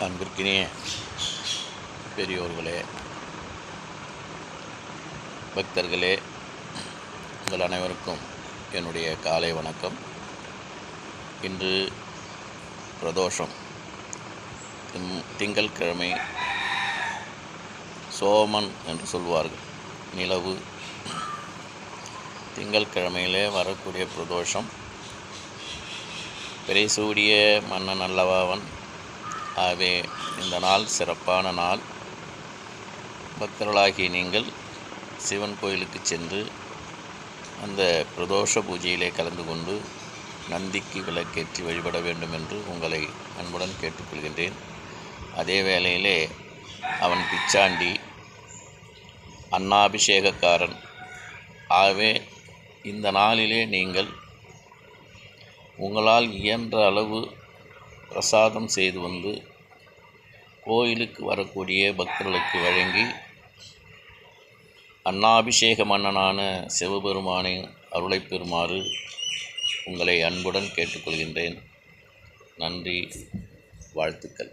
அன்பிற்கினிய பெரியோர்களே பக்தர்களே உங்கள் அனைவருக்கும் என்னுடைய காலை வணக்கம். இன்று பிரதோஷம். திம்- திங்கட்கிழமை சோமன் என்று சொல்வார்கள் நிலவு. திங்கட்கிழமையிலே வரக்கூடிய பிரதோஷம். பிறைசூடிய மன்னன் அல்லவாவன் ஆகவே இந்த நாள் சிறப்பான நாள். பக்தர்களாகிய நீங்கள் சிவன் கோயிலுக்கு சென்று அந்த பிரதோஷ பூஜையிலே கலந்து கொண்டு நந்திக்கு விளக்கேற்றி வழிபட வேண்டும் என்று உங்களை அன்புடன் கேட்டுக்கொள்கின்றேன். அதே வேளையிலே அவன் பிச்சாண்டி அன்னாபிஷேகக்காரன். ஆகவே இந்த நாளிலே நீங்கள் உங்களால் இயன்ற அளவு பிரசாதம் செய்து வந்து கோயிலுக்கு வரக்கூடிய பக்தர்களுக்கு வழங்கி அன்னாபிஷேக மன்னனான சிவபெருமானை அருளை பெறுமாறு உங்களை அன்புடன் கேட்டுக்கொள்கின்றேன். நன்றி வாழ்த்துக்கள்.